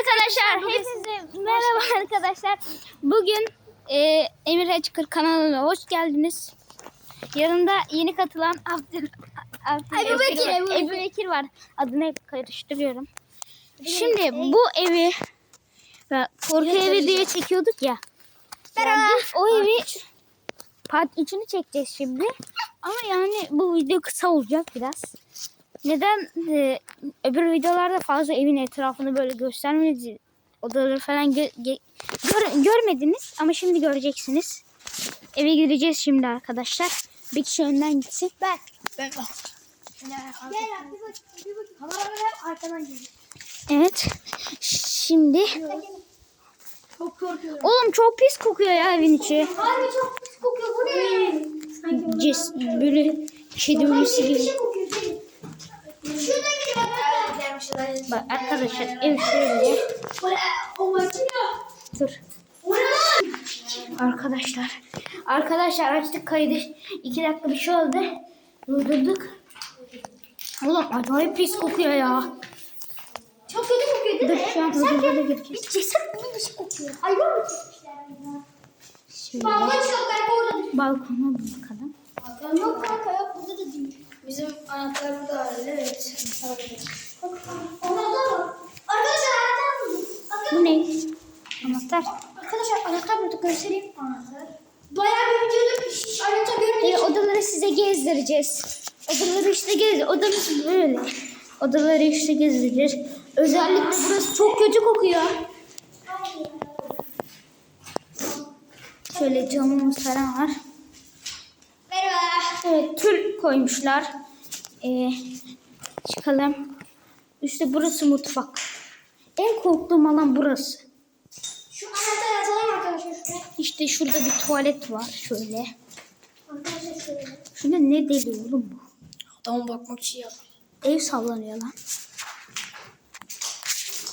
arkadaşlar, hepinize merhaba arkadaşlar. Bugün e, Emir Hacıkır kanalına hoş geldiniz. Yanında yeni katılan Abdül, Abdül Ebu Bekir, var. Ebu Bekir. Ebu Bekir var. Adını hep karıştırıyorum. Şimdi bu evi ve korku evi diye çekiyorduk ya. Yani biz o evi part 3'ünü çekeceğiz şimdi. Ama yani bu video kısa olacak biraz. Neden e, öbür videolarda fazla evin etrafını böyle göstermedi odaları falan gö- gör- görmediniz ama şimdi göreceksiniz. Eve gireceğiz şimdi arkadaşlar. Bir kişi önden gitsin. Ben. Ben. Gel abi bir bak. Bir bak. Kamera ver arkadan geliyor. Evet. Şimdi Çok korkuyorum. oğlum çok pis kokuyor ya evin içi. Abi çok pis kokuyor. Bu ne? Ces böyle kedi ölüsü Bir gibi. şey kokuyor. Gelin. Şuradan geliyor bak. Arkadaşlar ev şöyle. Dur. Arkadaşlar. Arkadaşlar açtık kaydı. İki dakika bir şey oldu. Durdurduk. Oğlum acayip pis kokuyor ya. Çok kötü kokuyor değil Dur mi? şu an Sanki ödülde gireceğiz. bir ceset gibi bir şey kokuyor. Hayvan mı kesmişler ya? Şöyle Balkon belki orada balkona bakalım. Yok kanka yok burada da değil. Bizim anahtar burada var evet. Anahtar var. Arkadaşlar anahtar buldum. Bu ne? Anahtar. Arkadaşlar anahtar bulduk göstereyim. Anahtar. Bayağı bir videoda hiç anahtar Ee, görmedik. odaları size gezdireceğiz. Odaları işte gez. Odamız böyle. Odaları işte gezdireceğiz. Özellikle burası çok kötü kokuyor. Şöyle camımız falan var. Evet tül koymuşlar. Ee, çıkalım. İşte burası mutfak. En korktuğum alan burası. Şu anahtarı atalım arkadaşlar şuraya. İşte şurada bir tuvalet var şöyle. Arkadaşlar şöyle. Şurada ne deli oğlum bu? Adama bakmak için yap. Ev sallanıyor lan.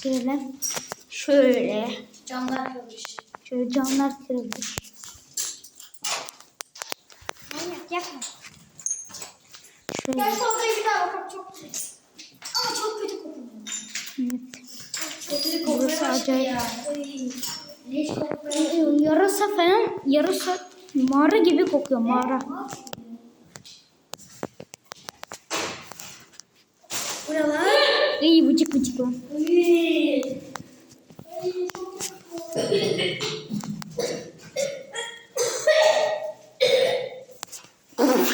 Girelim. Şöyle. Camlar kırmış. Şöyle camlar kırılmış. Manyak yapma. Şöyle. Sofraya bir daha bakalım çok güzel. Ama çok kötü kokuyor. Evet. Çok kötü Burası acayip. Kokuyor. Ee, Yarasa falan, yarasa mağara gibi kokuyor mağara. Buralar. İyi bıcık bıcık lan. Ay. Ay, çok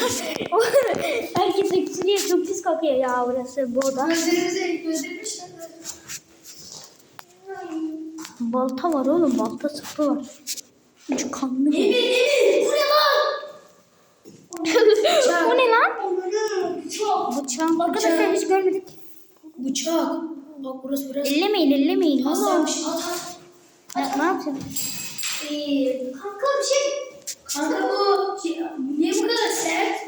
kötü. Herkes öksürüyor. Çok pis kokuyor ya burası bu oda. Gözlerimize gözlerimiz Balta var oğlum. Balta sıkı var. Ucu kanlı. Emir Emir. Bu ne lan? o ne lan? Çok. Bıçak. Arkadaşlar hiç görmedik. Bıçak. Bak burası biraz. Ellemeyin ellemeyin. At. Ne, yapacağım? Ee, kanka bir şey. Kanka bu şey, niye bu kadar sert?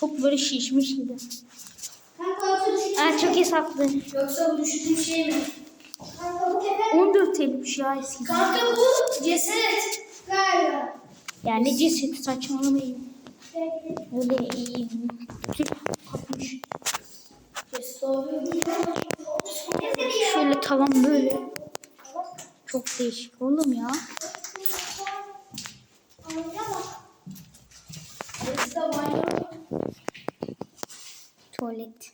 Çok böyle şişmiş gibi. Kanka yoksa düşük. Aa, çok hesaplı. Yoksa bu bir şey mi? Kanka bu tepe. 14 elmiş ya eski. Kanka bu ceset. Galiba. Yani ceset saçmalamayın. Öyle iyi. Kapmış. Şöyle tavan böyle. Çok değişik oğlum ya. Banyo. Tuvalet.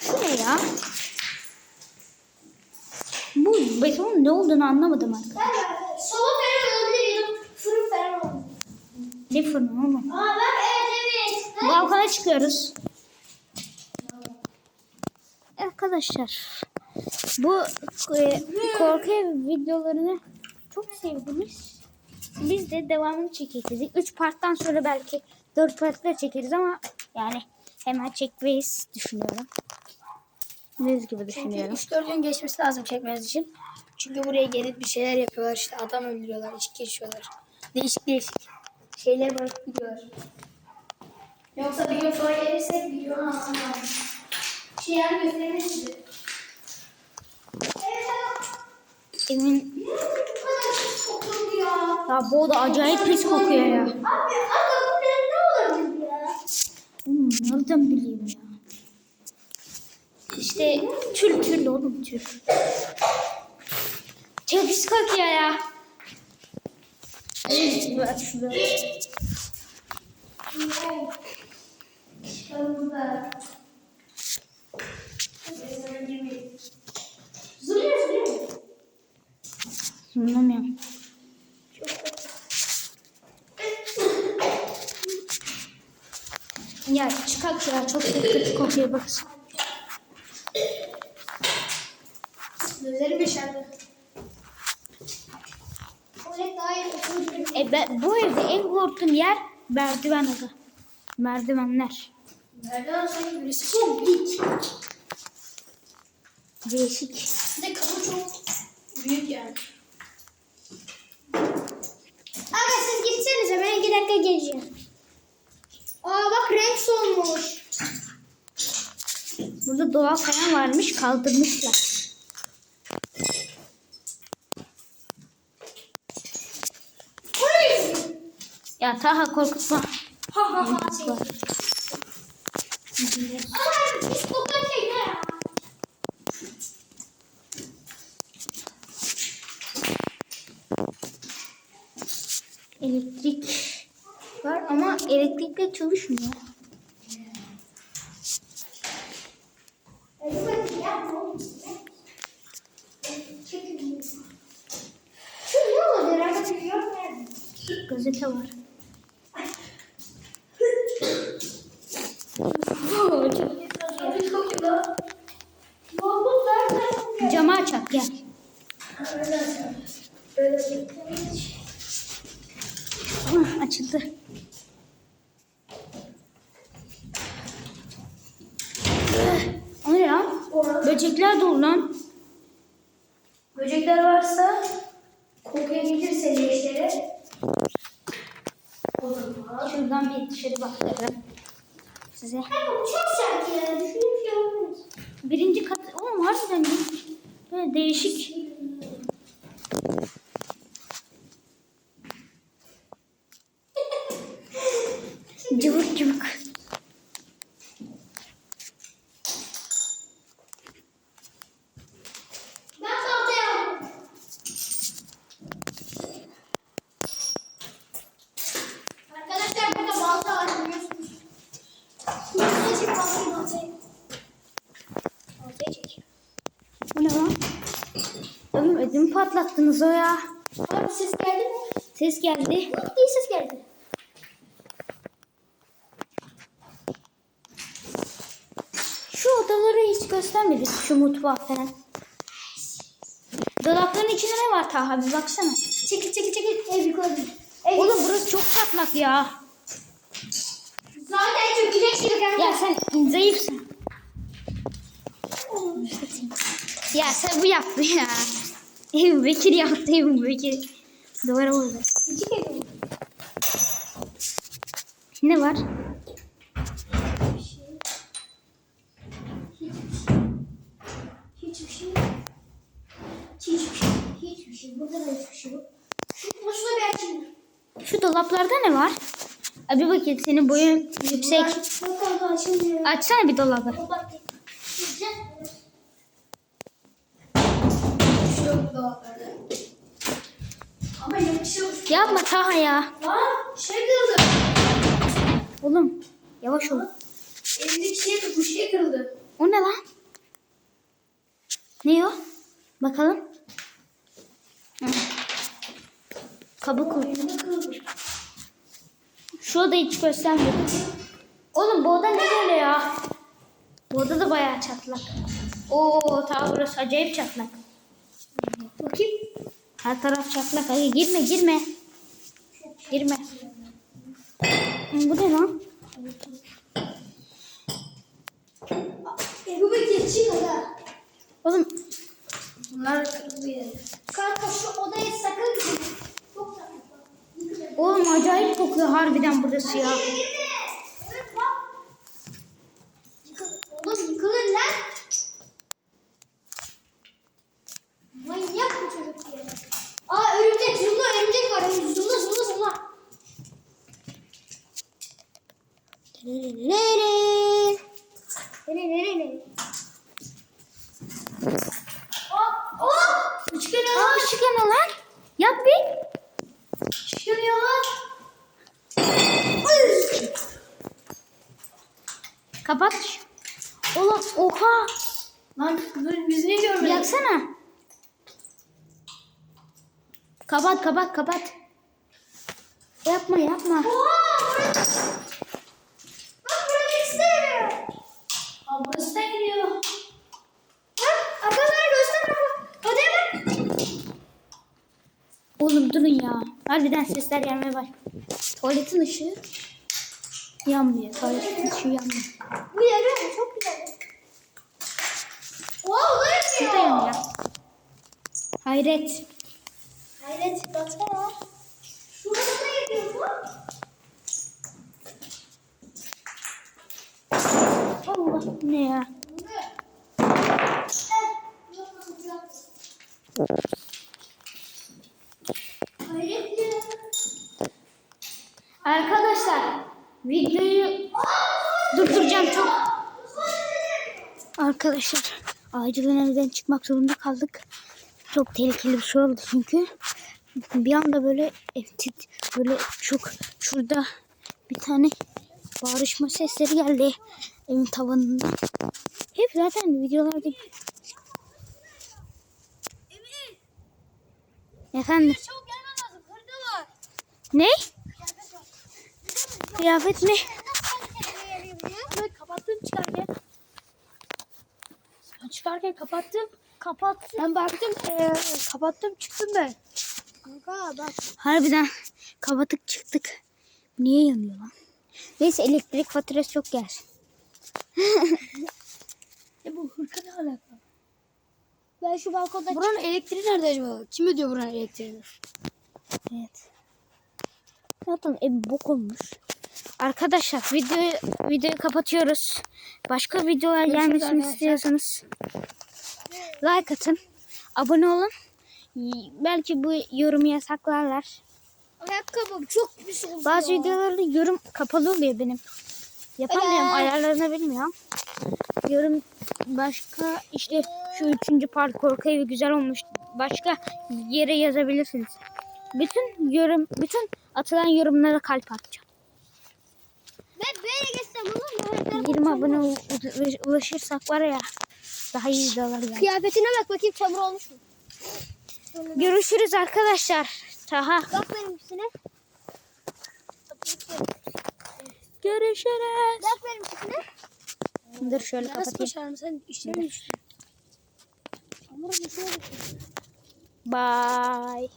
Şu ne ya? Bu betonun ne olduğunu anlamadım artık. Galiba soba falan olabilir ya da fırın falan olabilir. Ne fırını oğlum? Aa bak evet evet. Balkona çıkıyoruz. Arkadaşlar bu e, korku videolarını çok sevdiniz. Biz de devamını çekeceğiz. 3 parttan sonra belki 4 partla çekeriz ama yani hemen çekmeyiz düşünüyorum. Düz gibi düşünüyorum. 3-4 gün geçmesi lazım çekmeniz için. Çünkü buraya gelip bir şeyler yapıyorlar işte adam öldürüyorlar, içki içiyorlar. Değişik değişik şeyler bırakıp gidiyorlar. Yoksa bir gün sonra gelirsek videonun anlamı Şey yani gösterelim size. Evet ya bu oda acayip pis kokuyor ya. Abi adam ne olabilir ya? Oğlum nereden bileyim ya? İşte tül tül oğlum tül. Çok pis kokuyor ya. Bak şurada. Zoomlamıyorum. Ya çıkak ya çok kötü kokuyor bak. Gözlerim yaşardı. E ben, bu evde en korktuğum yer merdiven adı. Merdivenler. Nereden sanki birisi çok dik. Değişik. Bir de kapı çok büyük yani. Aga siz gitsenize ben iki dakika geleceğim. Aa bak renk solmuş. Burada doğa falan varmış kaldırmışlar. Ya Taha korkutma. Ha ha ha. Ama biz kokar şey ne ya? Elektrik var ama elektrikle çalışmıyor. Hadi bakayım yapma oğlum. Çekil. Şu ne oldu? Herhalde bir yok nerede? Gazete var. Camı açak gel. Hah, açıldı. O ne ya? Böcekler dolu lan. Böcekler varsa kokuya gelirse leşlere o zaman. Şuradan bir dışarı baktırırım. Size. Ama bu çok sert ya. Düşünün şey olmaz. Birinci kat. Oğlum harbiden. Böyle değişik. Cıvık cıvık. Ben tahtaya aldım. Arkadaşlar burada balta var biliyorsunuz. Baltayı çek baltayı baltayı. Baltayı çek. Bu ne lan? Oğlum ödümü patlattınız o ya. Abi ses geldi mi? Ses geldi. İyi ses geldi. Şu odaları hiç göstermedik. Şu mutfak falan. Dolapların içinde ne var Taha bir baksana. Çekil çekil çekil. Ev yıkıldı. Ev Oğlum burası çok çatlak ya. Zaten çökecek gibi kanka. Ya sen zayıfsın. Ya sen bu yaptı ya. Ebu Bekir yaptı Ebu Bekir. Duvara vurdu. Ne var? Hiçbir şey. Hiçbir şey. Hiçbir şey. Burada da hiçbir şey yok. Şu boşuna bir açayım. Şu dolaplarda ne var? Abi bakayım senin boyun yüksek. Açsana bir dolabı. Bak. Güzel. Dolaplarda. Ama yok. Yapma Taha ya. Lan şey kırıldı. Oğlum yavaş ol. Elimdeki şey bu şey kırıldı. O ne lan? Ne o? Bakalım. Hı. Kabuk. Şu odayı hiç göstermedim. Oğlum bu oda ne böyle ya? Bu oda da bayağı çatlak. Oo ta burası acayip çatlak. Bakayım. Her taraf çatlak. Hadi girme girme. Girme. Bu ne lan? Ebu Bekir çık aga. Oğlum Bunlar. Kanka şu odaya sakın girme. Oğlum acayip kokuyor harbiden burası ya. Evet bak. Yıkıl. Oğlum yıkılır lan. Manyak bu çocuk ya. Aa örümcek zımla örümcek var. Zımla zımla zımla. Nere nere nere. Kapat. Oğlum oha. Lan biz ne görmedik? Yaksana. Kapat kapat kapat. Yapma yapma. Bak buraya istemiyor. Aa burası da gidiyor. Bak arkalara göster bak. Odaya bak. Oğlum durun ya. Harbiden sesler gelmeye başladı. Tuvaletin ışığı yanmıyor. Tuvaletin ışığı yanmıyor. Bu yarıyor çok güzel. Wow Şurada gidiyor. yanıyor. Hayret. Hayret baksana. Şurada da gidiyor bu. Allah ne ya? Arkadaşlar videoyu durduracağım çok. Arkadaşlar acilen evden çıkmak zorunda kaldık. Çok tehlikeli bir şey oldu çünkü. Bir anda böyle böyle çok şurada bir tane bağırışma sesleri geldi evin tavanında. Hep zaten videolarda Efendim ne? Kıyafet? Evet kapattım çıkarken. Çıkarken kapattım. Kapattım. Ben baktım eee, kapattım çıktım ben. Kanka bak. Harbiden kapatık çıktık. Niye yanıyor lan? Neyse elektrik faturası çok gelsin. E bu hırka ne alaka? Ben şu balkonda Buranın elektriği nerede acaba? Kim ödüyor buranın elektriğini? Evet. Zaten ev bok olmuş. Arkadaşlar videoyu videoyu kapatıyoruz. Başka videolar Görüşürüz gelmesini arkadaşlar. istiyorsanız like atın. Abone olun. Belki bu yorumu yasaklarlar. Ayakkabım çok pis oldu. Bazı videolarda yorum kapalı oluyor benim. Yapamıyorum. Evet. Ayarlarını bilmiyorum. Yorum başka işte şu üçüncü part korku evi güzel olmuş. Başka yere yazabilirsiniz. Bütün yorum, bütün atılan yorumlara kalp atacağım. Ben böyle geçsem olur mu? 20 abone u- u- ulaşırsak var ya daha iyi videolar gelir. Kıyafetine bak bakayım çamur olmuş mu? Görüşürüz arkadaşlar. Taha. Bak benimkisine. Görüşürüz. Bak benimkisine. Dur şöyle Nasıl kapatayım. başardın sen işlerini düştün. Çamur düşüyor. Bye.